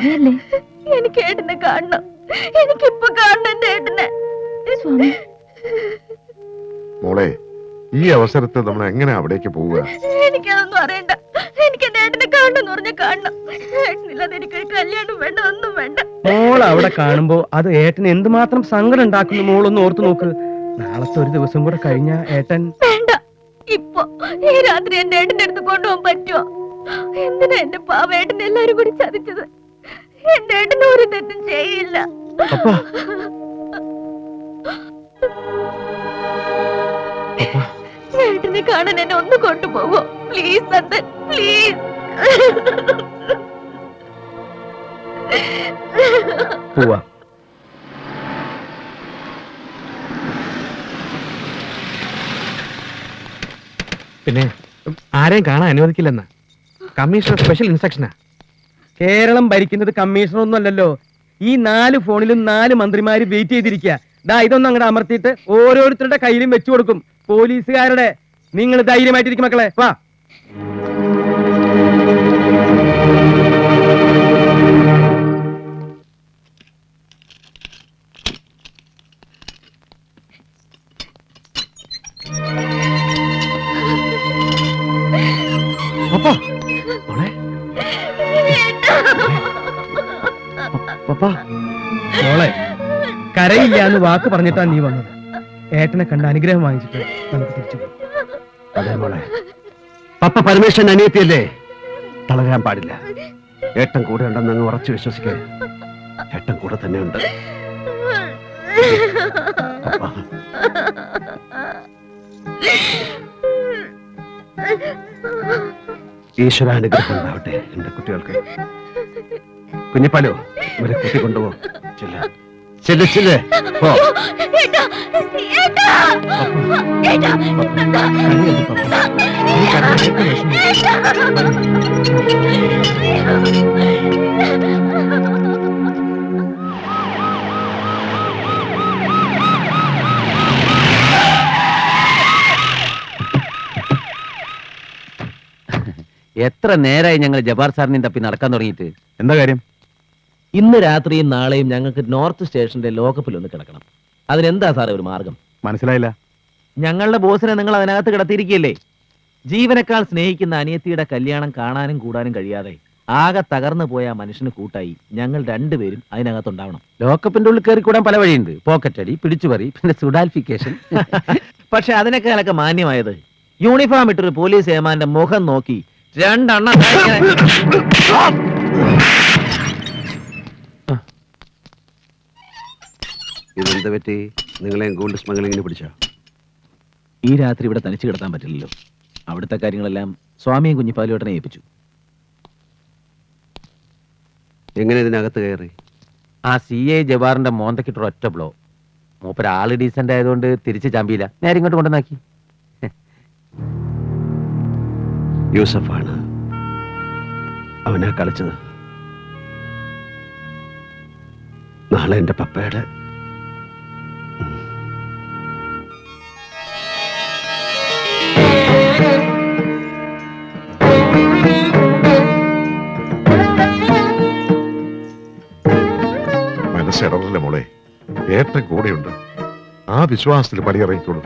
കരയല്ലേ എനിക്ക് ഏട്ടനെ കാണണം. എനിക്കിപ്പോ കാണണം എന്റെ ഏട്ടനെ. സ്വാമി. മോളെ ഈ അവസരത്തിൽ നമ്മൾ എങ്ങനെ അവിടേക്ക് പോവുക? എനിക്കതൊന്നും അറിയണ്ട. എനിക്ക് എന്റെ ഏട്ടനെ കാണണം എന്ന് പറഞ്ഞ കാണണം. ഏട്ടനില്ലാതെ എനിക്കൊരു കല്യാണം വേണ്ട ഒന്നും വേണ്ട. മോൾ അവിടെ കാണുമ്പോ അത് ഏട്ടന് എന്തുമാത്രം സങ്കടം ഉണ്ടാക്കുന്നു മോളൊന്ന് ഓർത്തു നോക്ക്. നാളത്തെ ഒരു ദിവസം കൂടെ കഴിഞ്ഞ ഏട്ടൻ വേണ്ട. ഇപ്പൊ ഈ രാത്രി എന്റെ ഏട്ടന്റെ അടുത്ത് കൊണ്ടുപോകാൻ പറ്റുമോ എന്തിനാ എന്റെ പാവേട്ടനെ എല്ലാരും കൂടി ചതിച്ചത്? എന്റെ ഏട്ടന് ഒരു തെറ്റും ചെയ്യില്ല. ഏട്ടനെ കാണാൻ എന്നെ ഒന്ന് കൊണ്ടുപോകോ പ്ലീസ് നന്ദൻ. പ്ലീസ് പോവാ. പിന്നെ ആരെയും കാണാൻ അനുവദിക്കില്ലെന്ന? കമ്മീഷണർ സ്പെഷ്യൽ ഇൻസ്ട്രക്ഷനാ കേരളം ഭരിക്കുന്നത് കമ്മീഷണർ ഒന്നും അല്ലല്ലോ. ഈ നാല് ഫോണിലും നാല് മന്ത്രിമാര് വെയിറ്റ് ചെയ്തിരിക്കുക ദാ ഇതൊന്നും അങ്ങോട്ട് അമർത്തിയിട്ട് ഓരോരുത്തരുടെ കയ്യിലും വെച്ചു കൊടുക്കും. പോലീസുകാരുടെ. നിങ്ങൾ ധൈര്യമായിട്ടിരിക്കും മക്കളെ. വാ. കരയില്ല എന്ന് വാക്ക് പറഞ്ഞിട്ടാ നീ വന്നത്. ഏട്ടനെ കണ്ട അനുഗ്രഹം വാങ്ങിച്ചിട്ട് നമുക്ക് തിരിച്ചു അതെ പപ്പ പരമേശ്വരൻ അനിയത്തിയല്ലേ? തളരാൻ പാടില്ല. ഏട്ടൻ കൂടെ ഉണ്ടെന്ന് അങ്ങ് ഉറച്ചു വിശ്വസിക്കേ. ഏട്ടൻ കൂടെ തന്നെ ഉണ്ട്. ഈശ്വരാനുഗ്രഹം ഉണ്ടാവട്ടെ എന്റെ കുട്ടികൾക്ക്. കുഞ്ഞിപ്പാലോ ഇവരെ കുട്ടി കൊണ്ടുപോ. പോ. എത്ര നേരായി ഞങ്ങൾ ജബാർ സാറിനെയും തപ്പി നടക്കാൻ തുടങ്ങിയിട്ട്? എന്താ കാര്യം? ഇന്ന് രാത്രിയും നാളെയും ഞങ്ങൾക്ക് നോർത്ത് സ്റ്റേഷന്റെ ലോക്കപ്പിൽ ഒന്ന് കിടക്കണം. അതിനെന്താ സാറേ ഒരു മാർഗം? മനസ്സിലായില്ല. ഞങ്ങളുടെ ബോസിനെ നിങ്ങൾ അതിനകത്ത് കിടത്തിയിരിക്കുകയല്ലേ? ജീവനക്കാൾ സ്നേഹിക്കുന്ന അനിയത്തിയുടെ കല്യാണം കാണാനും കൂടാനും കഴിയാതെ ആകെ തകർന്നു പോയ ആ മനുഷ്യന് കൂട്ടായി ഞങ്ങൾ രണ്ടുപേരും അതിനകത്തുണ്ടാവണം. ലോക്കപ്പിന്റെ ഉള്ളിൽ കയറി കൂടാൻ പല വഴിയുണ്ട്. പോക്കറ്റ് അടി പിടിച്ചുപറി പിന്നെ സുഡാൽഫിക്കേഷൻ. പക്ഷെ അതിനേക്കാളൊക്കെ മാന്യമായത് യൂണിഫോം ഇട്ടൊരു പോലീസ് ഏമാന്റെ മുഖം നോക്കി രണ്ടെണ്ണം ഇതെന്ത് പറ്റി? നിങ്ങളെ ഗോൾഡ് സ്മഗ്ലിങ്ങിന് പിടിച്ചോ? ഈ രാത്രി ഇവിടെ തനിച്ച് കിടത്താൻ പറ്റില്ലല്ലോ. അവിടുത്തെ കാര്യങ്ങളെല്ലാം സ്വാമിയും കുഞ്ഞിപ്പാലുവേട്ടനെ ഏൽപ്പിച്ചു. എങ്ങനെ ഇതിനകത്ത് കയറി? ആ സി എ ജവാറിന്റെ മോന്തക്കിട്ട് ഒറ്റ ബ്ലോ മൂപ്പര് ആൾ ഡീസന്റ് ആയതുകൊണ്ട് തിരിച്ച് ചമ്പിയില്ല. നേരെ ഇങ്ങോട്ട് കൊണ്ടുവന്നാക്കി. യൂസഫാണ് അവനാ കളിച്ചത്. നാളെ എന്റെ പപ്പയുടെ ഏട്ടൻ കൂടെയുണ്ട്. ആ വിശ്വാസത്തിൽ പടിയിറങ്ങിക്കോളൂ.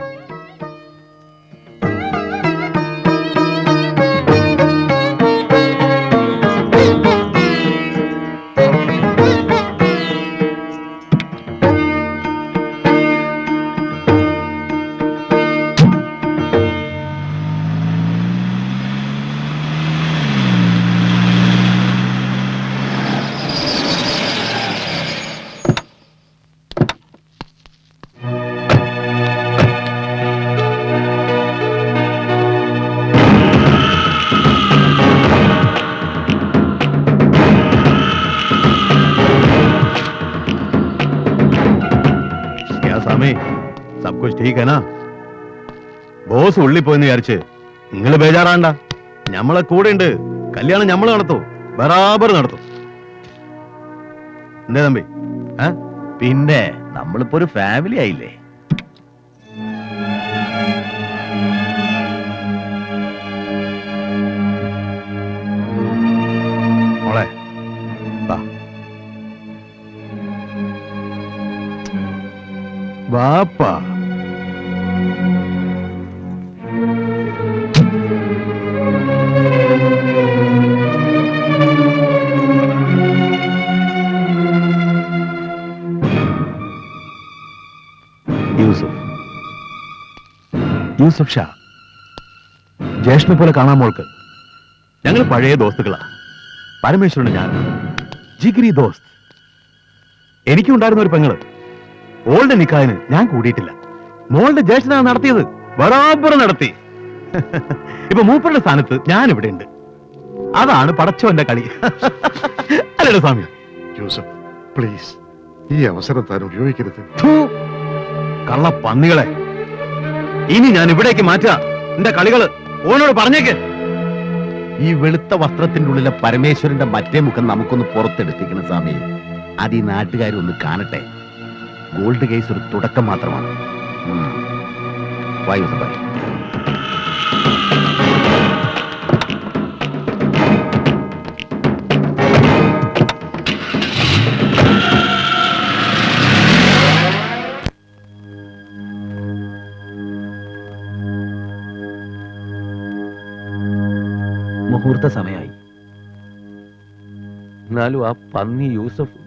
ടീക്കന ബോസ് ഉള്ളി പോയെന്ന് വിചാരിച്ച് നിങ്ങൾ ബേജാറാണ്ട. ഞമ്മളെ കൂടെ ഉണ്ട് കല്യാണം ഞമ്മൾ നടത്തും. ബറാബർ നടത്തും. എന്തേ തമ്പി? ഏ? പിന്നെ നമ്മളിപ്പോ ഒരു ഫാമിലി ആയില്ലേ? മോളെ വാപ്പാ. യൂസഫ് ഷാ ജ്യേഷ്ഠനെ പോലെ കാണാൻ മോൾക്ക്. ഞങ്ങൾ പഴയ ദോസ്തുക്കളാ പരമേശ്വരന് ഞാൻ. ജിഗിരി ദോസ്ത്. എനിക്കുണ്ടായിരുന്ന ഒരു പെങ്ങൾ. ഓളുടെ നിക്കാഹിന് ഞാൻ കൂടിയിട്ടില്ല. മോളുടെ ജ്യേഷ്ഠനാണ് നടത്തിയത്. ബറാബർ നടത്തി. ഇപ്പൊ മൂപ്പരുടെ സ്ഥാനത്ത് ഞാൻ ഇവിടെ ഉണ്ട്. അതാണ് പടച്ചവന്റെ കളി. അല്ലേ സ്വാമി. ജോസഫ് പ്ലീസ് ഈ അവസരം താൻ ഉപയോഗിക്കരുത്. കള്ള പന്നികളെ. ഇനി ഞാൻ ഇവിടേക്ക് മാറ്റാ എന്റെ കളികൾ ഓനോട് പറഞ്ഞേക്ക്. ഈ വെളുത്ത വസ്ത്രത്തിന്റെ ഉള്ളിലെ പരമേശ്വരന്റെ മറ്റേ മുഖം നമുക്കൊന്ന് പുറത്തെടുപ്പിക്കണം സ്വാമി. അത് ഈ നാട്ടുകാരൊന്ന് കാണട്ടെ. ഗോൾഡ് കേസ് ഒരു തുടക്കം മാത്രമാണ്. വായു വാ മുഹൂർത്ത സമയമായി. എന്നാലും ആ പന്നി യൂസഫ്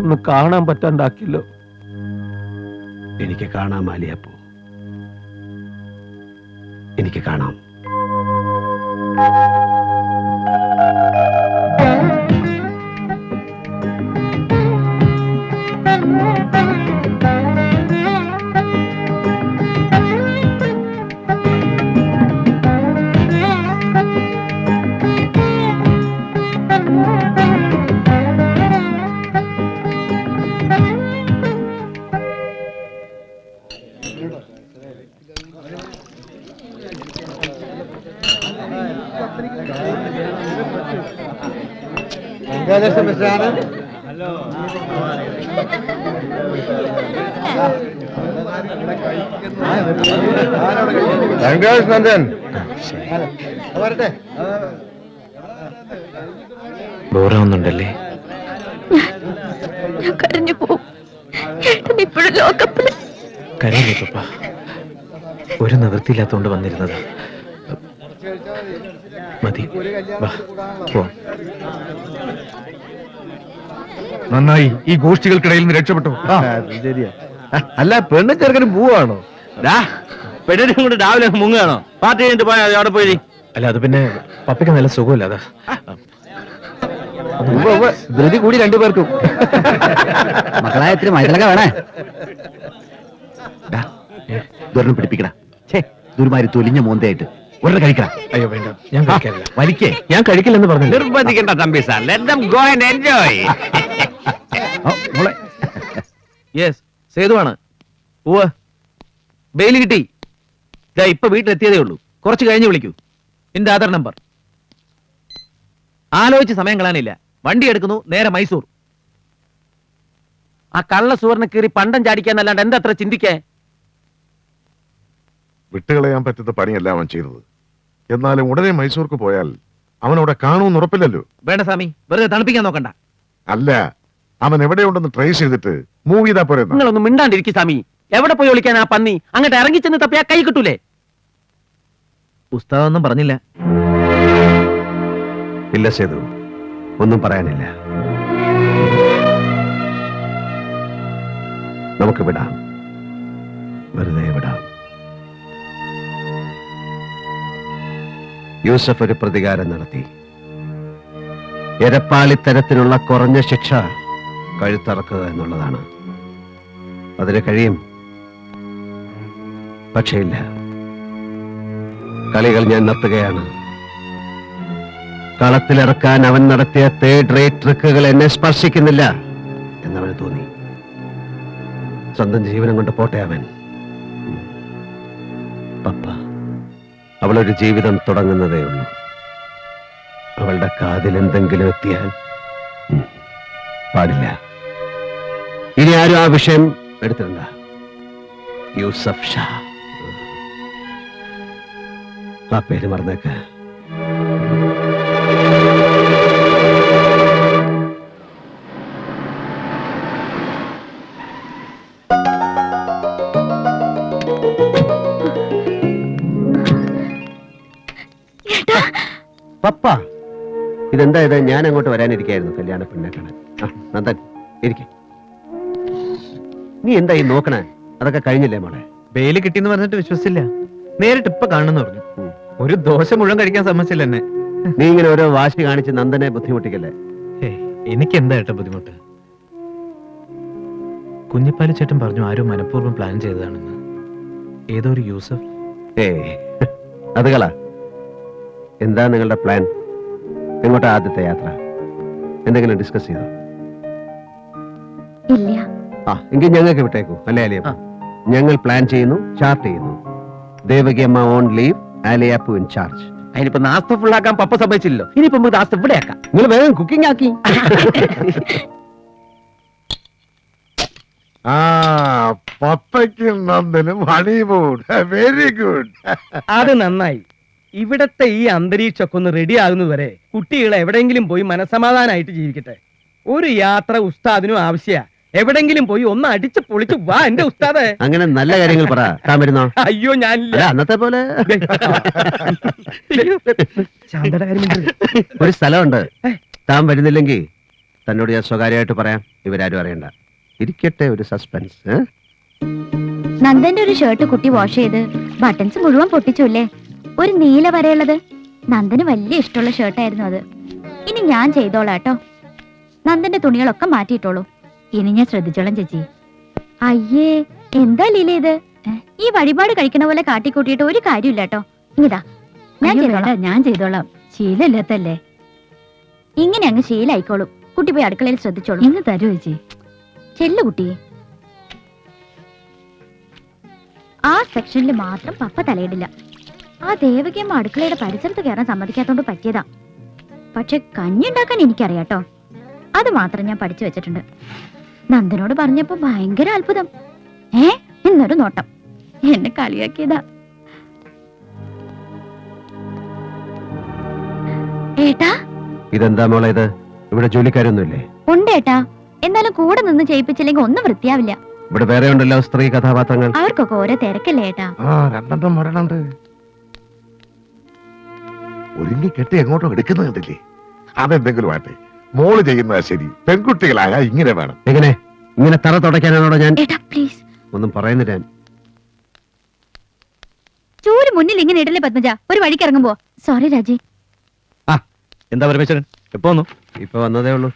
ഒന്ന് കാണാൻ പറ്റാണ്ടാക്കില്ലോ. എനിക്ക് കാണാം മാലിയപ്പോ. എനിക്ക് കാണാം. നന്ദൻ. ബോറാവുന്നുണ്ടല്ലേ? ഞാൻ കരഞ്ഞു പോകും. ഇപ്പോഴും ലോകപ്പിൽ കരയില്ലേ പപ്പ. ഒരു നിവൃത്തിയില്ലാത്തോണ്ട് വന്നിരുന്നത്. മതി. വാ പോവാം. നന്നായി. ഈ ഗോഷ്ഠികൾക്കിടയിൽ നിന്ന് രക്ഷപ്പെട്ടു. അല്ല പെണ്ണും ചെറുക്കനും പോവാണോ? പെണ്ണിനും കൂടെ രാവിലെ മുങ്ങുകയാണോ? പാർട്ടി കഴിഞ്ഞിട്ട് പോയാ അവിടെ പോയി. അല്ല അത് പിന്നെ പപ്പയ്ക്ക് നല്ല സുഖമില്ല അതാ. ധൃതി കൂടി രണ്ടുപേർക്കും. മക്കളായ ഇത്തിരി മൈതലൊക്കെ വേണേ. ഡാ, ഇതൊരെണ്ണം പിടിപ്പിക്കടാ. ഛേ ദുരുമാരി തൊലിഞ്ഞ മോന്തയായിട്ട്. ഒരെണ്ണം കഴിക്കടാ. അയ്യോ വേണ്ട. ഞാൻ കഴിക്കാറില്ല. വലിക്കേ. ഞാൻ കഴിക്കില്ലെന്ന് പറഞ്ഞു നിർബന്ധിക്കണ്ട Thampi sir. Let them go and enjoy yes സേതുവാണ്. പോവ ബെയിൽ കിട്ടി. ഇതാ ഇപ്പൊ വീട്ടിലെത്തിയതേ ഉള്ളൂ. കുറച്ച് കഴിഞ്ഞ് വിളിക്കൂ. എന്റെ ആധാർ നമ്പർ. ആലോചിച്ച് സമയം കളയാനില്ല. വണ്ടി എടുക്കുന്നു നേരെ മൈസൂർ. ആ കള്ള സുവർണ കീറി പണ്ടം ചാടിക്കാന്നല്ലാണ്ട് എന്താ അത്ര ചിന്തിക്കേ? വിട്ടുകളയാൻ പറ്റുന്ന പണിയല്ല അവൻ ചെയ്തത്. എന്നാലും ഉടനെ മൈസൂർക്ക് പോയാൽ അവനവിടെ കാണുമെന്ന് ഉറപ്പില്ലല്ലോ. വേണ്ട സ്വാമി. വെറുതെ തണുപ്പിക്കാൻ നോക്കണ്ട. അല്ല അവൻ എവിടെയുണ്ടെന്ന് ട്രേസ് ചെയ്തിട്ട് മൂവ് ചെയ്താ പോരെ. നിങ്ങളൊന്നും മിണ്ടാണ്ടിരിക്കും സ്വാമി. എവിടെ പോയി ഒളിക്കാൻ ആ പന്നി? അങ്ങോട്ട് ഇറങ്ങി ചെന്ന് തപ്പിയാ കൈ കിട്ടൂലേ? ഉസ്താദൊന്നും പറഞ്ഞില്ല. ഇല്ല സേതു ഒന്നും പറയാനില്ല. നമുക്ക് വിടാം. വെറുതെ വിടാം. യൂസഫ് ഒരു പ്രതികാരം നടത്തി. എരപ്പാളിത്തരത്തിലുള്ള കുറഞ്ഞ ശിക്ഷ കഴുത്തറക്കുക എന്നുള്ളതാണ്. അതിന് കഴിയും. പക്ഷേ ഇല്ല. കളികൾ ഞാൻ നിർത്തുകയാണ് കളത്തിലിറക്കാൻ അവൻ നടത്തിയ തേർഡ് റേറ്റ് ട്രിക്കുകൾ എന്നെ സ്പർശിക്കുന്നില്ല എന്നവന് തോന്നി. സ്വന്തം ജീവനം കൊണ്ട് പോട്ടെ അവൻ. പപ്പ അവളൊരു ജീവിതം തുടങ്ങുന്നതേ ഉള്ളൂ. അവളുടെ കാതിൽ എന്തെങ്കിലും എത്തിയാൽ പാടില്ല. ഇനി ആരും ആ വിഷയം എടുത്തിട്ടുണ്ട് യൂസഫ് ഷാ. ആ പേര് മറന്നേക്ക്. പപ്പ ഇതെന്താ ഇത്? ഞാൻ അങ്ങോട്ട് വരാനിരിക്കായിരുന്നു കല്യാണ പെണ്ണെ കാണാൻ ആ നന്ദൻ ഇരിക്കേ. നീ എന്താ ഈ നോക്കണേ? അതൊക്കെ കഴിഞ്ഞില്ലേ മോളെ? ബെയിൽ കിട്ടിയെന്ന് പറഞ്ഞിട്ട് വിശ്വസിച്ചില്ല. നേരിട്ട് ഇപ്പൊ കാണുന്നു പറഞ്ഞു. ഒരു ദോശ മുഴുവൻ കഴിക്കാൻ സമ്മതിച്ചില്ല എന്നെ. നീ ഇങ്ങനെ ഓരോ വാശി കാണിച്ച് നന്ദനെ ബുദ്ധിമുട്ടിക്കല്ലേ? എനിക്ക് എന്താ ഏട്ടാ ബുദ്ധിമുട്ട്? കുഞ്ഞിപ്പാലി ചേട്ടൻ പറഞ്ഞു ആരും മനഃപൂർവം പ്ലാൻ ചെയ്തതാണെന്ന്. ഏതോ ഒരു യൂസഫ്? ഏ അത് കള. എന്താ നിങ്ങളുടെ പ്ലാൻ എങ്ങോട്ടാ ആദ്യത്തെ യാത്ര? എന്തെങ്കിലും ഡിസ്കസ് ചെയ്തോ? ഇല്ല. ആ എങ്കിൽ ഞങ്ങൾക്ക് വിട്ടേക്കൂ അല്ലേ അലിയപ്പ? ഞങ്ങൾ പ്ലാൻ ചെയ്യുന്നു ചാർട്ട് ചെയ്യുന്നു. ദേവകി അമ്മ ഓൺ ലീവ് ആലിയാപ്പു ഇൻ ചാർജ് അതിനിപ്പോ നാസ്ത ഫുൾ ആക്കാൻ പപ്പ സമ്മതിച്ചില്ലല്ലോ. ഇനിയിപ്പോ നമുക്ക് നാസ്ത ഇവിടെ ആക്കാം. നിങ്ങൾ വേഗം കുക്കിംഗ് ആക്കി. ആ പപ്പയ്ക്കും നന്ദനും ഹണിമൂൺ വെരി ഗുഡ് അത് നന്നായി. ഇവിടത്തെ ഈ അന്തരീക്ഷമൊക്കെ ഒന്ന് റെഡി ആകുന്നതുവരെ കുട്ടികൾ എവിടെയെങ്കിലും പോയി മനസമാധാനമായിട്ട് ജീവിക്കട്ടെ. ഒരു യാത്ര ഉസ്താദിനും ആവശ്യ എവിടെങ്കിലും പോയി ഒന്ന് അടിച്ച് പൊളിച്ച് വാ എന്റെ ഉസ്താദെ. അങ്ങനെ നല്ല കാര്യങ്ങൾ പറ. താൻ വരുന്നോ? അയ്യോ ഞാൻ അല്ല അന്നത്തെ പോലെ. ശാന്തയുടെ കാര്യം മിണ്ടരുത്. ഒരു സ്ഥലമുണ്ട്. താൻ വരുന്നില്ലെങ്കിൽ തന്നോട് ഞാൻ സ്വകാര്യമായിട്ട് പറയാം. ഇവരാരും അറിയണ്ട. ഇരിക്കട്ടെ ഒരു സസ്പെൻസ് ഏ? നന്ദന്റെ ഒരു ഷർട്ട് കുട്ടി വാഷ് ചെയ്ത് ബട്ടൺസ് മുഴുവൻ പൊട്ടിച്ചുല്ലേ? ഒരു നീല വരെയുള്ളത് നന്ദന് വലിയ ഇഷ്ടമുള്ള ഷർട്ടായിരുന്നു അത്. ഇനി ഞാൻ ചെയ്തോളാട്ടോ നന്ദന്റെ തുണികളൊക്കെ മാറ്റിയിട്ടോളൂ. ഇനി ഞാൻ ശ്രദ്ധിച്ചോളാം ചേച്ചി. അയ്യേ എന്താ ലീല ഇത്? ഈ വഴിപാട് കഴിക്കണ പോലെ കാട്ടിക്കൂട്ടിയിട്ട് ഒരു കാര്യമില്ല കേട്ടോ. ഇതാ ഞാൻ ചെയ്തോളാം. ഞാൻ ചെയ്തോളാം. ശീലമില്ലാത്തല്ലേ ഇങ്ങനെ അങ്ങ് ശീലായിക്കോളും. കുട്ടി പോയി അടുക്കളയിൽ ശ്രദ്ധിച്ചോളൂ. ഇന്ന് തരൂ ചേച്ചി? ചെല്ലു കുട്ടി. ആ സെക്ഷനിൽ മാത്രം പപ്പ തലയിടില്ല. ആ ദേവകിയമ്മ അടുക്കളയുടെ പരിസരത്ത് കയറാൻ സമ്മതിക്കാത്തോണ്ട് പറ്റിയതാ. പക്ഷെ കഞ്ഞി ഉണ്ടാക്കാൻ എനിക്കറിയാട്ടോ അത് മാത്രം ഞാൻ പഠിച്ചു വെച്ചിട്ടുണ്ട്. നന്ദനോട് പറഞ്ഞപ്പോ ഭയങ്കര അത്ഭുതം. ഏ എന്നൊരു നോട്ടം. എന്നെ കളിയാക്കിയതാ. ഏട്ടാ? ഇതെന്താ മോളെ ഇത്? ഇവിടെ ജോലിക്കാരൊന്നുമില്ലേ? ഉണ്ട് ഏട്ടാ. എന്നാലും കൂടെ നിന്ന് ചെയ്യിപ്പിച്ചില്ലെങ്കിൽ ഒന്നും വൃത്തിയാവില്ല. ഇവിടെ വേറെ ഉണ്ടല്ലോ സ്ത്രീ കഥാപാത്രങ്ങൾ. അവർക്കൊക്കെ ഓരോ തിരക്കല്ലേ ഏട്ടാ. ആ രണ്ടെണ്ണം വരണുണ്ട് ഒരുങ്ങി കെട്ടി എങ്ങോട്ടും എടുക്കുന്നത് കണ്ടില്ലേ? അതെന്തെങ്കിലും ആട്ടെ മോൾ ചെയ്യുന്നതാ ശരി. പെൺകുട്ടികളായ ഇങ്ങനെ വേണം. എങ്ങനെ? ഇങ്ങനെ തറ തുടയ്ക്കാനാണോ ഞാൻ? ഏട്ടാ പ്ലീസ് ഒന്നും പറയുന്നില്ല ഞാൻ. ചൂര് മുന്നിൽ ഇങ്ങനെ ഇടല്ലേ പത്മജ? ഒരു വഴിക്ക് ഇറങ്ങുമ്പോ. സോറി രാജി. എന്താ പരമേശ്വരൻ? എപ്പോ വന്നു? ഇപ്പൊ വന്നതേ ഉള്ളൂ.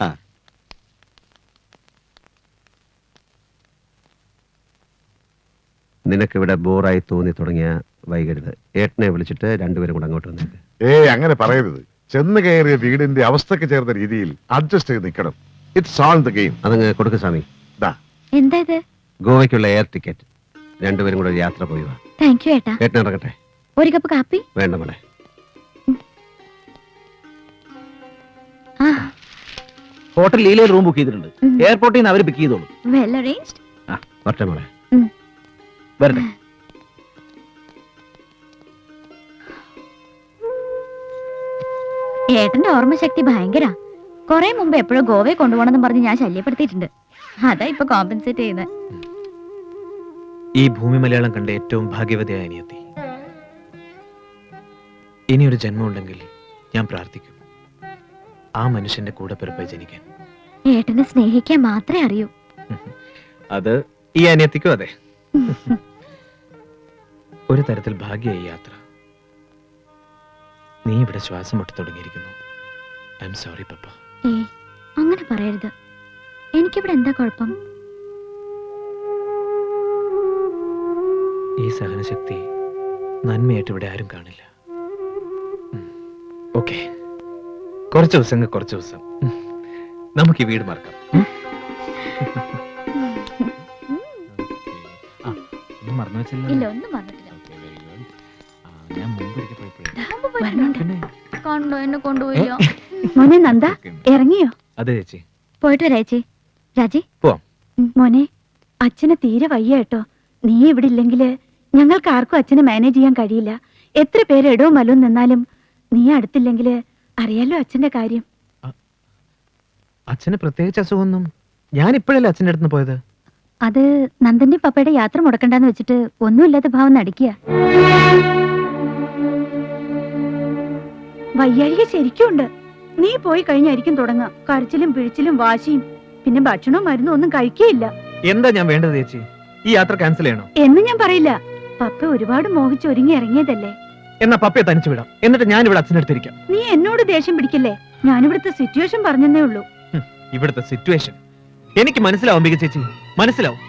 നിനക്കിവിടെ ബോറായി തോന്നി തുടങ്ങിയ വൈകരുത്. ഏട്ടനെ വിളിച്ചിട്ട് രണ്ടുപേരും കൂടെ അങ്ങോട്ട് വന്നേക്ക്. ഏയ് അങ്ങനെ പറയരുത്. ചെന്ന് കയറിയ വീടിന്റെ അവസ്ഥക്ക് ചേർന്ന രീതിയിൽ അഡ്ജസ്റ്റ് ചെയ്ത് നിൽക്കണം. ഇറ്റ്സ് ഓൾ ദ ഗെയിം അതങ്ങ് കൊടുക്ക സ്വാമി. എന്താ ഇത് ഗോവയ്ക്കുള്ള എയർ ടിക്കറ്റ് രണ്ടുപേരും കൂടെ ഒരു യാത്ര പോയി വാ. താങ്ക് യു ഏട്ടാ. ഏട്ടൻ ഇറങ്ങട്ടെ. ഒരു കപ്പ് കാപ്പി? വേണ്ട മോളെ. ആ. ഹോട്ടൽ ലീലയിൽ റൂം ബുക്ക് ചെയ്തിട്ടുണ്ട്. ഉം. എയർപോർട്ടിൽ നിന്ന് അവർ ബുക്ക് ചെയ്തോളൂ. വെൽ അറേഞ്ച്ഡ് ആ വരട്ടെ മോളെ. വരട്ടെ. ഏട്ടന്റെ ഓർമ്മശക്തി ഭയങ്കര. കുറെ മുമ്പ് എപ്പോഴും ഗോവയെ കൊണ്ടുപോകണമെന്ന് പറഞ്ഞ് ഞാൻ ശല്യപ്പെടുത്തിയിട്ടുണ്ട്. അതാ ഇപ്പൊ കോമ്പൻസേറ്റ് ചെയ്യുന്നത് ഈ ഭൂമി മലയാളം കണ്ട ഏറ്റവും ഭാഗ്യവതിയായ അനിയത്തി. ഒരു ജന്മം ഉണ്ടെങ്കിൽ ഞാൻ പ്രാർത്ഥിക്കും. ആ മനുഷ്യന്റെ കൂടെ പിറപ്പായി ജനിക്കാൻ. ഏട്ടനെ സ്നേഹിക്കാൻ മാത്രമേ അറിയൂ. അത് ഈ അനിയത്തിക്കും അതെ. ഒരു തരത്തിൽ ഭാഗ്യ യാത്ര. നീ ഇവിടെ ശ്വാസം മുട്ടി തുടങ്ങിയിരിക്കുന്നു. I am sorry papa. ഏ അങ്ങനെ പറയരുത്. എനിക്കിവിടെ എന്താ കുഴപ്പം? ഈ സഹനശക്തി നന്മയായിട്ട് ഇവിടെ ആരും കാണില്ല. ഓക്കെ കുറച്ച് ദിവസം കുറച്ച് ദിവസം. നമുക്ക് ഈ വീട് മറക്കാം. മറന്നു വെച്ചില്ല ഇല്ല ഒന്നും വന്നിട്ടില്ല കണ്ടോ എന്നെ കൊണ്ടുപോയില്ല മോനെ നന്ദ ഇറങ്ങിയോ? അതെ ചേച്ചി. പോയിട്ട് വരാ ചേച്ചി. രാജി. മോനെ അച്ഛന് തീരെ വയ്യ കേട്ടോ. നീ ഇവിടെ ഇല്ലെങ്കിൽ ഞങ്ങൾക്ക് ആർക്കും അച്ഛനെ മാനേജ് ചെയ്യാൻ കഴിയില്ല. എത്ര പേര് എടവും മലവും നിന്നാലും നീ അടുത്തില്ലെങ്കിൽ അറിയാലോ അച്ഛന്റെ കാര്യം. അച്ഛന് പ്രത്യേകിച്ച് അസുഖമൊന്നും? ഞാൻ ഇപ്പോഴല്ലേ അച്ഛന്റെ അടുത്ത് പോയത്? അത് നന്ദന്റെ പപ്പയുടെ യാത്ര മുടക്കണ്ടെന്ന് വെച്ചിട്ട് ഒന്നുമില്ലാത്ത ഭാവം നടിക്കുക വയ്യാഴിക ശരിക്കുണ്ട് നീ പോയി കഴിഞ്ഞായിരിക്കും തുടങ്ങാ കരച്ചിലും പിഴിച്ചിലും വാശിയും. പിന്നെ ഭക്ഷണവും മരുന്നും ഒന്നും കഴിക്കുകയില്ല എന്താ ഞാൻ വേണ്ടത് ചേച്ചി? ഈ യാത്ര ക്യാൻസൽ ചെയ്യണോ? എന്ന് ഞാൻ പറയില്ല. പപ്പ ഒരുപാട് മോഹിച്ച് ഒരുങ്ങി ഇറങ്ങിയതല്ലേ? എന്നാ പപ്പയെ തനിച്ചു വിടാം. എന്നിട്ട് ഞാൻ ഇവിടെ അച്ഛനടുത്തിരിക്കാം നീ എന്നോട് ദേഷ്യം പിടിക്കില്ലേ? ഞാനിവിടുത്തെ സിറ്റുവേഷൻ പറഞ്ഞതേ ഉള്ളൂ. ഇവിടുത്തെ സിറ്റുവേഷൻ എനിക്ക് മനസ്സിലാവും മികച്ച ചേച്ചി. മനസ്സിലാവും.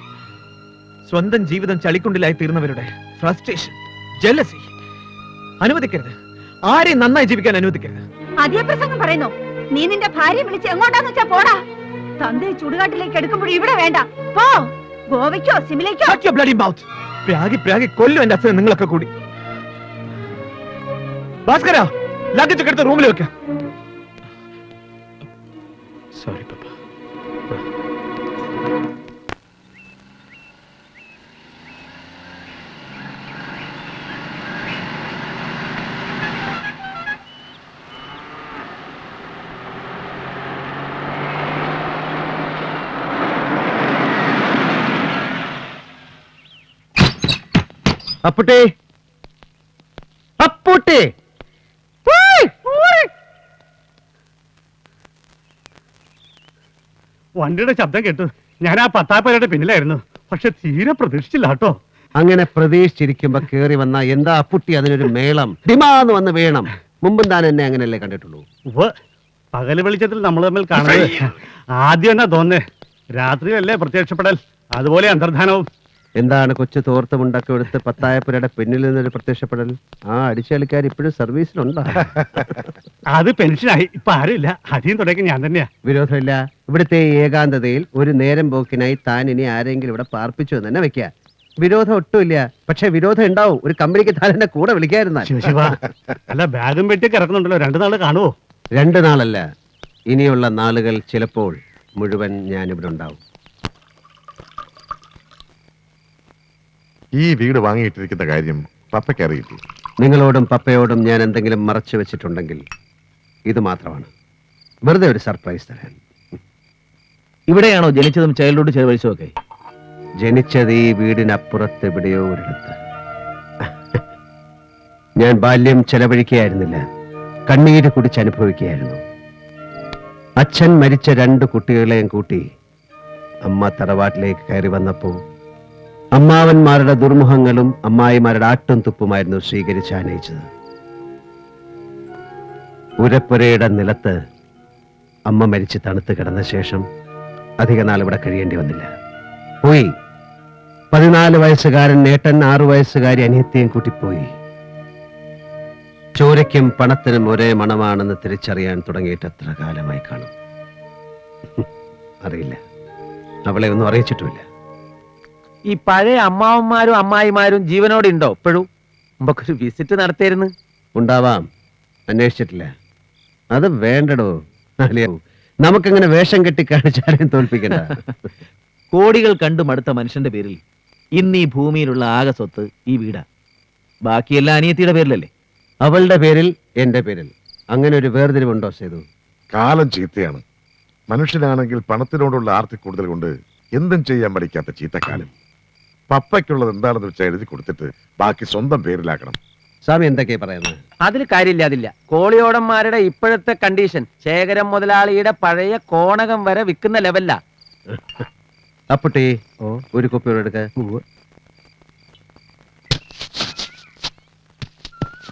സ്വന്തം ജീവിതം ചളിക്കുണ്ടിലായി തീർന്നവരുടെ ഫ്രസ്ട്രേഷൻ ജലസി അനുവദിക്കരുത്. ആരെയും നന്നായി ജീവിക്കാൻ അനുവദിക്കരുത്. അതേ പ്രസംഗം പറയുന്നു നീ നിന്റെ ഭാര്യ വിളിച്ച് എങ്ങോട്ടാന്ന് വെച്ചാ പോടാ? തന്റെ ചുടുകാട്ടിലേക്ക് എടുക്കുമ്പോഴും ഇവിടെ വേണ്ട. പോ. ഗോവയ്ക്കോ സിമിലേക്കോ Shut your bloody mouth. കൊല്ലും എന്റെ അച്ഛനെ നിങ്ങളൊക്കെ കൂടി. ഭാസ്കര ലഗേജ് ഒക്കെ എടുത്ത് റൂമിൽ വെക്കാം. Sorry papa. അപ്പുട്ടേ. അപ്പുട്ടേ. വണ്ടിയുടെ ശബ്ദം കേട്ടു. ഞാൻ ആ പത്താപ്പേരുടെ പിന്നിലായിരുന്നു. പക്ഷെ തീരെ പ്രതീക്ഷിച്ചില്ല കേട്ടോ. അങ്ങനെ പ്രതീക്ഷിച്ചിരിക്കുമ്പോ കേറി വന്ന എന്താ അപ്പുട്ടി അതിനൊരു മേളം? ഡിമാന്ന് വന്ന് വേണം. മുമ്പും താൻ എന്നെ അങ്ങനെയല്ലേ കണ്ടിട്ടുള്ളൂ? ഉവ്വ്. പകൽ വെളിച്ചത്തിൽ നമ്മൾ തമ്മിൽ കാണുന്നത് ആദ്യം എന്നാ തോന്നേ രാത്രിയല്ലേ പ്രത്യക്ഷപ്പെടൽ? അതുപോലെ അന്തർധാനവും. എന്താണ് കൊച്ചു തോർത്തുമുണ്ടൊക്കെ എടുത്ത് പത്തായപ്പുരയുടെ പിന്നിൽ നിന്നൊരു പ്രത്യക്ഷപ്പെടൽ? ആ അടിച്ചാലിക്കാർ ഇപ്പോഴും സർവീസിലുണ്ടോ? അത് പെൻഷനായി. ഇപ്പൊ ആരുമില്ല. അധികം തുടങ്ങി ഞാൻ തന്നെയാ. വിരോധമില്ല. ഇവിടുത്തെ ഏകാന്തതയിൽ ഒരു നേരം പോക്കിനായി താൻ ഇനി ആരെങ്കിലും ഇവിടെ പാർപ്പിച്ചു എന്ന് തന്നെ വെക്കുക വിരോധം ഒട്ടുമില്ല. പക്ഷെ വിരോധം ഉണ്ടാവും. ഒരു കമ്പനിക്ക് താൻ എന്നെ കൂടെ വിളിക്കാതിരുന്നാൽ. ശിവശിവ അല്ല ബാഗും പെട്ടി കിടക്കുന്നുണ്ടല്ലോ. രണ്ടു നാൾ കാണുവോ? രണ്ടു നാളല്ല. ഇനിയുള്ള നാളുകൾ ചിലപ്പോൾ മുഴുവൻ ഞാനിവിടെ ഉണ്ടാവും. ഈ വീട് വാങ്ങിയിട്ടിരിക്കുന്ന കാര്യം പപ്പയ്ക്ക് അറിയില്ലേ? നിങ്ങളോടും പപ്പയോടും ഞാൻ എന്തെങ്കിലും മറച്ചു വെച്ചിട്ടുണ്ടെങ്കിൽ ഇത് മാത്രമാണ്. വെറുതെ ഒരു സർപ്രൈസ് തരാൻ. ഇവിടെയാണോ ജനിച്ചതും ചൈൽഡ്ഹുഡ് ചെലവഴിച്ചതൊക്കെ? ജനിച്ചത് ഈ വീടിനപ്പുറത്ത് എവിടെയോ ഒരിടത്ത്. ഞാൻ ബാല്യം ചെലവഴിക്കുകയായിരുന്നില്ല. കണ്ണീര് കുടിച്ച് അനുഭവിക്കുകയായിരുന്നു. അച്ഛൻ മരിച്ച രണ്ട് കുട്ടികളെയും കൂട്ടി അമ്മ തറവാട്ടിലേക്ക് കയറി വന്നപ്പോൾ അമ്മാവന്മാരുടെ ദുർമുഖങ്ങളും അമ്മായിമാരുടെ ആട്ടും തുപ്പുമായിരുന്നു സ്വീകരിച്ച് ആനയിച്ചത്. ഉരപ്പുരയുടെ നിലത്ത് അമ്മ മരിച്ച് തണുത്ത് കിടന്ന ശേഷം അധിക നാൾ ഇവിടെ കഴിയേണ്ടി വന്നില്ല. പോയി. പതിനാല് വയസ്സുകാരൻ നേട്ടൻ ആറു വയസ്സുകാരി അനിയത്തെയും കൂട്ടിപ്പോയി. ചോരയ്ക്കും പണത്തിനും ഒരേ മണമാണെന്ന് തിരിച്ചറിയാൻ തുടങ്ങിയിട്ട് എത്ര കാലമായി കാണും? അറിയില്ല. അവളെ ഒന്നും അറിയിച്ചിട്ടുമില്ല. ഈ പഴയ അമ്മാവന്മാരും അമ്മായിമാരും ജീവനോടെ ഉണ്ടോ? ഇപ്പോഴും മുമ്പൊക്കെ വിസിറ്റ് നടത്തിയിരുന്നു ഉണ്ടാവാം. അന്വേഷിച്ചിട്ടില്ല. അത് വേണ്ടടോ. നമുക്കങ്ങനെ വേഷം കെട്ടി കാണിച്ചാലും തോൽപ്പിക്കണ്ട. കോടികൾ കണ്ടു മടുത്ത മനുഷ്യന്റെ പേരിൽ ഇന്ന് ഈ ഭൂമിയിലുള്ള ആകെ സ്വത്ത് ഈ വീടാ. ബാക്കിയെല്ലാം അനിയത്തിയുടെ പേരിലല്ലേ? അവളുടെ പേരിൽ എന്റെ പേരിൽ. അങ്ങനെ ഒരു വേർതിരിവുണ്ടോ സേതു? കാലം ചീത്തയാണ്. മനുഷ്യനാണെങ്കിൽ പണത്തിനോടുള്ള ആർത്തി കൂടുതൽ കൊണ്ട് എന്തും ചെയ്യാൻ പഠിക്കാത്ത ചീത്തക്കാലം. പപ്പയ്ക്കുള്ളത് എന്താണെന്ന് വെച്ചാൽ എഴുതി കൊടുത്തിട്ട് ബാക്കി സ്വന്തം പേരിലാക്കണം. സ്വാമി എന്തൊക്കെയാ പറയുന്നത്? അതിൽ കാര്യമില്ല അതില്ല കോളിയോടന്മാരുടെ ഇപ്പോഴത്തെ കണ്ടീഷൻ ശേഖരം മുതലാളിയുടെ പഴയ കോണകം വരെ വിൽക്കുന്ന ലെവലിലാ അപ്പുട്ടി ഒരു കോപ്പി എടുക്ക.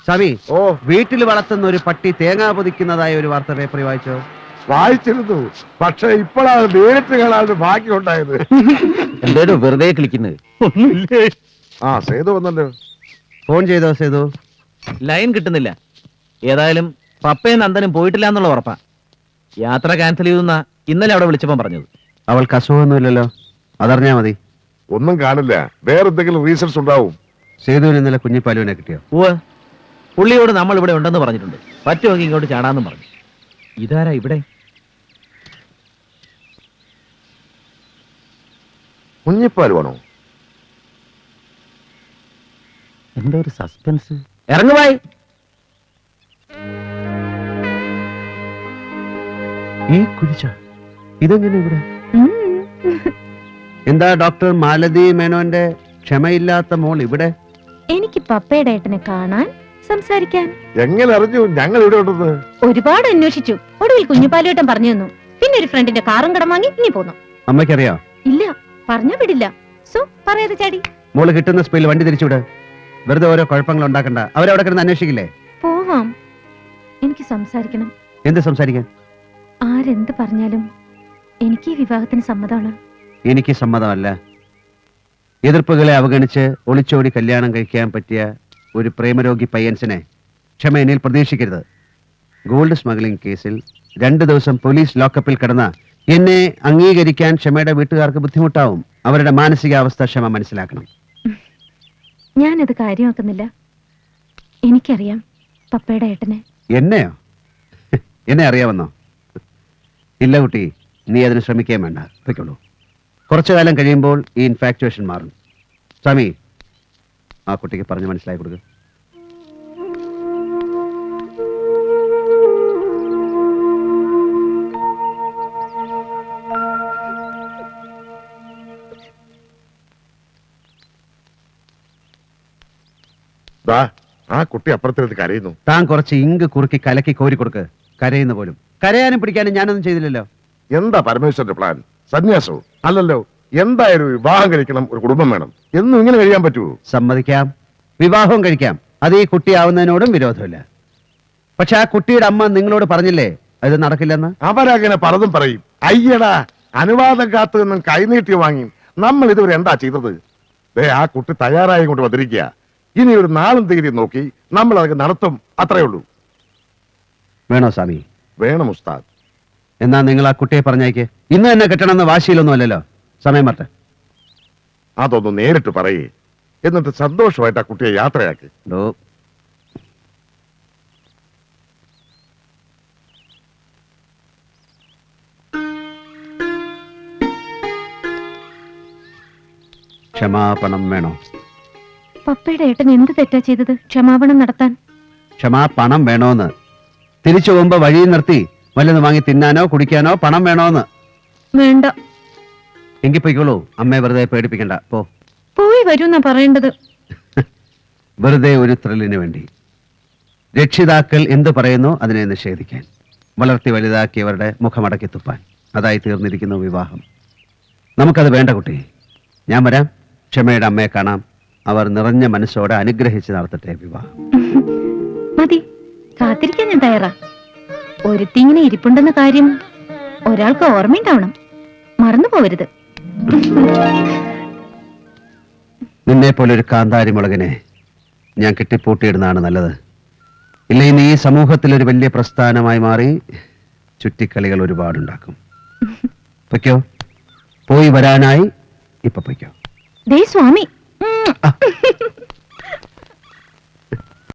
സ്വാമി ഓ. വീട്ടിൽ വളർത്തുന്ന ഒരു പട്ടി തേങ്ങാ പൊതിക്കുന്നതായ ഒരു വാർത്ത പേപ്പറിൽ വായിച്ചോ? വായിച്ചിരുന്നു. പക്ഷെ ഇപ്പോഴാണ് നേരിട്ട് കാണാൻ ഭാഗ്യം ഉണ്ടായത് എന്തേലും വെറുതെ കളിക്കുന്നത്? ഒന്നുമില്ലേ? ആ സേതു വന്നല്ലോ. ഫോൺ ചെയ്തോ സേതു? ലൈൻ കിട്ടുന്നില്ല. ഏതായാലും പപ്പയും നന്ദനും പോയിട്ടില്ല എന്നുള്ള ഉറപ്പാ. യാത്ര ക്യാൻസൽ ചെയ്തെന്നാ ഇന്നലെ അവിടെ വിളിച്ചപ്പം പറഞ്ഞത്. അവൾക്ക് അസുഖമൊന്നുമില്ലല്ലോ. അതറിഞ്ഞാ മതി. ഒന്നും കാണില്ല. വേറെന്തെങ്കിലും റീസൺസ് ഉണ്ടാവും. സേതുവിന് ഇന്നലെ കുഞ്ഞിപ്പാലുവിനെ കിട്ടിയോ? ഓ പുള്ളിയോട് നമ്മൾ ഇവിടെ ഉണ്ടെന്ന് പറഞ്ഞിട്ടുണ്ട്. പറ്റുമെങ്കിൽ ഇങ്ങോട്ട് ചാടാന്നും പറഞ്ഞു. ഇതാരാ ഇവിടെ? മുഞ്ഞിപ്പാൽ വേണോ? എന്തോ ഒരു സസ്പെൻസ്? ഇറങ്ങുമായി ഈ കുഴിച്ച ഇതെങ്ങനെ ഇവിടെ? എന്താ ഡോക്ടർ മാലതി മേനോന്റെ ക്ഷമയില്ലാത്ത മോൾ ഇവിടെ? എനിക്ക് പപ്പയുടെ ഏട്ടനെ കാണാൻ സംസാരിക്കാൻ? എങ്ങനെ അറിഞ്ഞു? ഞങ്ങൾ ഇവിടെ ഉണ്ടെന്ന്. ഒരുപാട് അന്വേഷിച്ചു. ഒടുവിൽ കുഞ്ഞുപാലുവേട്ടൻ പറഞ്ഞു തന്നു. പിന്നെ ഒരു ഫ്രണ്ടിന്റെ കാറും കടം വാങ്ങി ഇനി പോന്നു. അമ്മയ്ക്കറിയോ? ഇല്ല പറഞ്ഞു വിടില്ല. സോ പറയാതെ ചാടി. മോൾ കിട്ടുന്ന സ്പീഡിൽ വണ്ടി തിരിച്ചുവിട്. വെറുതെ ഓരോ കുഴപ്പങ്ങൾ ഉണ്ടാക്കണ്ട. അവരവിടെ കിടന്ന് അന്വേഷിക്കില്ലേ? പോവാം. എനിക്ക് സംസാരിക്കണം. എന്ത് സംസാരിക്കാൻ? ആരെന്ത് പറഞ്ഞാലും എനിക്ക് ഈ വിവാഹത്തിന് സമ്മതമാണ്. എനിക്ക് സമ്മതമല്ല. എതിർപ്പുകളെ അവഗണിച്ച് ഒളിച്ചോടി കല്യാണം കഴിക്കാൻ പറ്റിയ ഒരു പ്രേമരോഗി പയ്യൻസിനെ ക്ഷമ എന്നിൽ പ്രതീക്ഷിക്കരുത്. ഗോൾഡ് സ്മഗ്ലിംഗ് കേസിൽ രണ്ട് ദിവസം പോലീസ് ലോക്കപ്പിൽ കിടന്ന എന്നെ അംഗീകരിക്കാൻ ക്ഷമയുടെ വീട്ടുകാർക്ക് ബുദ്ധിമുട്ടാവും. അവരുടെ മാനസികാവസ്ഥ ക്ഷമ മനസ്സിലാക്കണം. ഞാനത് കാര്യമാക്കുന്നില്ല. എനിക്കറിയാം പപ്പയുടെ ഏട്ടനെ. എന്നെയോ? എന്നെ അറിയാമെന്നോ? ഇല്ല കുട്ടി നീ അതിന് ശ്രമിക്കുകയും വേണ്ട. പൊയ്ക്കോളൂ. കുറച്ചു കാലം കഴിയുമ്പോൾ ഈ ഇൻഫാക്ച്വേഷൻ മാറും. സ്വാമി ആ കുട്ടിക്ക് പറഞ്ഞ് മനസ്സിലാക്കി കൊടുക്കുക ആ കുട്ടി അപ്പുറത്തിരുന്ന് കരയുന്നു. താൻ കുറച്ച് ഇങ്ക് കുറുക്കി കലക്കി കോരി കൊടുക്ക്. കരയുന്ന പോലും. കരയാനും പിടിക്കാനും ഞാനൊന്നും ചെയ്തില്ലല്ലോ. എന്താ പരമേശ്വരന്റെ പ്ലാൻ സന്യാസവും? അല്ലല്ലോ. എന്തായാലും ഒരു വിവാഹം കഴിക്കണം ഒരു കുടുംബം വേണം. എന്നും ഇങ്ങനെ കഴിയാൻ പറ്റുമോ സമ്മതിക്കാം. വിവാഹവും കഴിക്കാം. അത് ഈ കുട്ടിയാവുന്നതിനോടും വിരോധമില്ല. പക്ഷെ ആ കുട്ടിയുടെ അമ്മ നിങ്ങളോട് പറഞ്ഞില്ലേ അത് നടക്കില്ലെന്ന്? അവരങ്ങനെ പലതും പറയും. അയ്യടാ അനുവാദം കാത്തു നിന്നും കൈനീട്ടി വാങ്ങി. നമ്മൾ ഇതുവരെ എന്താ ചെയ്തത്? ദേ ആ കുട്ടി തയ്യാറായി കൊണ്ട് വന്നിരിക്കുക. ഇനി ഒരു നാളും തീയതി നോക്കി നമ്മൾ അതൊക്കെ നടത്തും. അത്രേ ഉള്ളൂ. വേണോ സ്വാമി? വേണം ഉസ്താദ്. എന്നാ നിങ്ങൾ ആ കുട്ടിയെ പറഞ്ഞേക്ക് ഇന്ന് തന്നെ കെട്ടണമെന്ന് വാശിയിലൊന്നും അല്ലല്ലോ സമയം മാറ്റ. അതൊന്ന് നേരിട്ട് പറയേ. എന്നിട്ട് സന്തോഷമായിട്ട് ആ കുട്ടിയെ യാത്രയാക്കി. ഡോ. ക്ഷമാപണം വേണോ? പപ്പയുടെ ഏട്ടൻ എന്ത് തെറ്റാ ചെയ്തത്? ക്ഷമാപണം നടത്താൻ. ക്ഷമാപണം വേണോന്ന്. തിരിച്ചു പോകുമ്പോ വഴി നിർത്തി വല്ലതും വാങ്ങി തിന്നാനോ കുടിക്കാനോ പണം വേണോന്ന്. വേണ്ട. എങ്കിൽ പോയിക്കോളൂ അമ്മയെ വെറുതെ പേടിപ്പിക്കണ്ട. പോ. പോയി വരൂന്നാ പറയേണ്ടത്. വെറുതെ ഒരു ത്രില്ലിന് വേണ്ടി. രക്ഷിതാക്കൾ എന്ത് പറയുന്നു അതിനെ നിഷേധിക്കാൻ. വളർത്തി വലുതാക്കിയവരുടെ മുഖമടക്കി തുപ്പാൻ. അതായി തീർന്നിരിക്കുന്നു വിവാഹം. നമുക്കത് വേണ്ട കുട്ടി. ഞാൻ വരാം. ക്ഷമയുടെ അമ്മയെ കാണാം. അവർ നിറഞ്ഞ മനസ്സോടെ അനുഗ്രഹിച്ച് നടത്തട്ടെ വിവാഹം. മതി. കാത്തിരിക്കാൻ ഞാൻ തയ്യാറാ. ഒരുത്തിങ്ങനെ ഇരിപ്പുണ്ടെന്ന കാര്യം ഒരാൾക്ക് ഓർമ്മയുണ്ടാവണം. മറന്നു പോവരുത് നിന്നെ പോലെ ഒരു കാന്താരി മുളകിനെ ഞാൻ കെട്ടിപ്പൂട്ടിയിടുന്നതാണ് നല്ലത്. ഇല്ല ഇനി ഈ സമൂഹത്തിൽ ഒരു വലിയ പ്രസ്ഥാനമായി മാറി ചുറ്റിക്കളികൾ ഒരുപാടുണ്ടാക്കും. പൊയ്ക്കോ. പോയി വരാനായി ഇപ്പൊ പൊയ്ക്കോ. ദേ സ്വാമി.